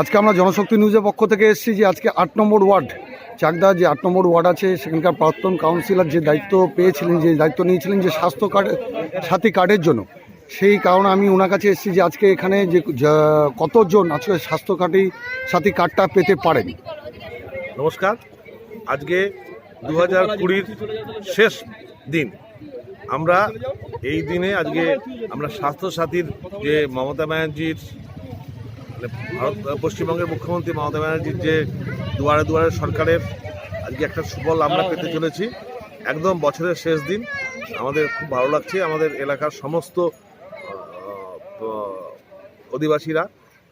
আজকে আমরা জনশক্তি নিউজের পক্ষ থেকে এসেছি যে আজকে আট নম্বর ওয়ার্ড, চাকদা যে আট নম্বর ওয়ার্ড আছে, সেখানকার প্রাক্তন কাউন্সিলর যে দায়িত্ব পেয়েছিলেন, যে দায়িত্ব নিয়েছিলেন যে স্বাস্থ্য কার্ড, সাথী কার্ডের জন্য, সেই কারণে আমি ওনার কাছে এসেছি যে আজকে এখানে যে কতজন আজকে স্বাস্থ্য কার্ডই সাথী কার্ডটা পেতে পারেন? নমস্কার। আজকে দু হাজার কুড়ির শেষ দিন। আমরা এই দিনে আজকে আমরা স্বাস্থ্যসাথীর যে মমতা ব্যানার্জির মানে ভারত, পশ্চিমবঙ্গের মুখ্যমন্ত্রী মমতা ব্যানার্জির যে দুয়ারে দুয়ারে সরকারের আজকে একটা সুফল আমরা পেতে চলেছি। একদম বছরের শেষ দিন। আমাদের খুব ভালো লাগছে। আমাদের এলাকার সমস্ত অধিবাসীরা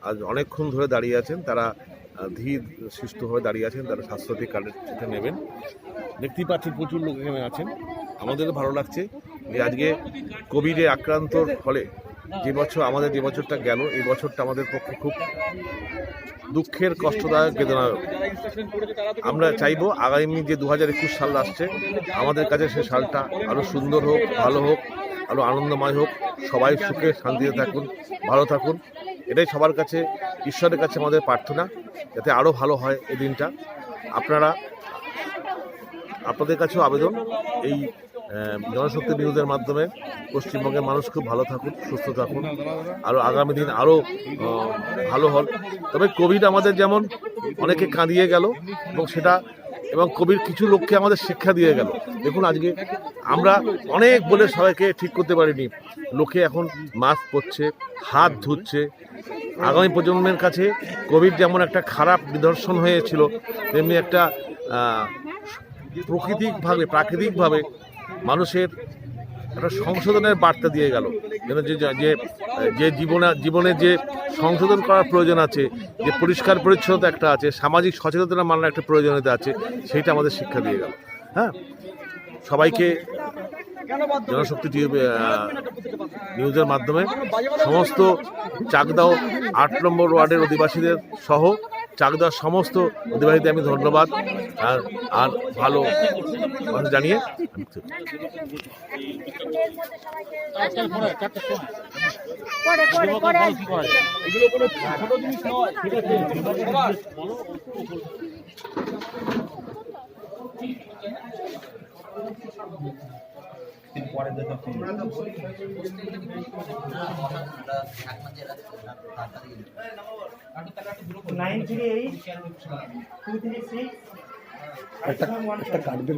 আজ অনেকক্ষণ ধরে দাঁড়িয়ে আছেন। তারা ধীর সুস্থভাবে দাঁড়িয়ে আছেন। তারা স্বাস্থ্যসাথী কার্ডের সেটা নেবেন। দেখতেই পাচ্ছেন প্রচুর লোক এখানে আছেন। আমাদেরও ভালো লাগছে যে আজকে কোভিডে আক্রান্তর ফলে যে বছর আমাদের যে বছরটা গেল, এই বছরটা আমাদের পক্ষে খুব দুঃখের, কষ্টদায়ক বেদনায়ক আমরা চাইব আগামী যে দু হাজার একুশ সাল আসছে, আমাদের কাছে সে সালটা আরও সুন্দর হোক, ভালো হোক আরও আনন্দময় হোক। সবাই সুখে, শান্তিতে থাকুন, ভালো থাকুন। এটাই সবার কাছে, ঈশ্বরের কাছে আমাদের প্রার্থনা, যাতে আরও ভালো হয় এই দিনটা। আপনারা, আপনাদের কাছেও আবেদন, এই জনশক্তি নিউজের মাধ্যমে পশ্চিমবঙ্গের মানুষ খুব ভালো থাকুন সুস্থ থাকুন আরও আগামী দিন আরও ভালো হল তবে কোভিড আমাদের যেমন অনেকে কাঁদিয়ে গেল এবং সেটা, এবং কোভিড কিছু লোককে আমাদের শিক্ষা দিয়ে গেল। দেখুন, আজকে আমরা অনেক বলে সবাইকে ঠিক করতে পারিনি। লোকে এখন মাস্ক পরছে, হাত ধুচ্ছে। আগামী প্রজন্মের কাছে কোভিড যেমন একটা খারাপ নিদর্শন হয়েছিল, তেমনি একটা প্রকৃতিকভাবে, প্রাকৃতিকভাবে মানুষের একটা সংশোধনের বার্তা দিয়ে গেল। যেন যে যে জীবনে জীবনে যে সংশোধন করার প্রয়োজন আছে, যে পরিষ্কার পরিচ্ছন্নতা একটা আছে, সামাজিক সচেতনতা মানার একটা প্রয়োজনীয়তা আছে সেইটা আমাদের শিক্ষা দিয়ে গেল। হ্যাঁ? সবাইকে জনশক্তি টিভি নিউজের মাধ্যমে সমস্ত চাকদাও আট নম্বর ওয়ার্ডের অধিবাসীদের সহ চাকদার সমস্ত অধিবাসীদের আমি ধন্যবাদ আর আর ভালো জানিয়ে পরে nine three eight two three six একটা কার্ড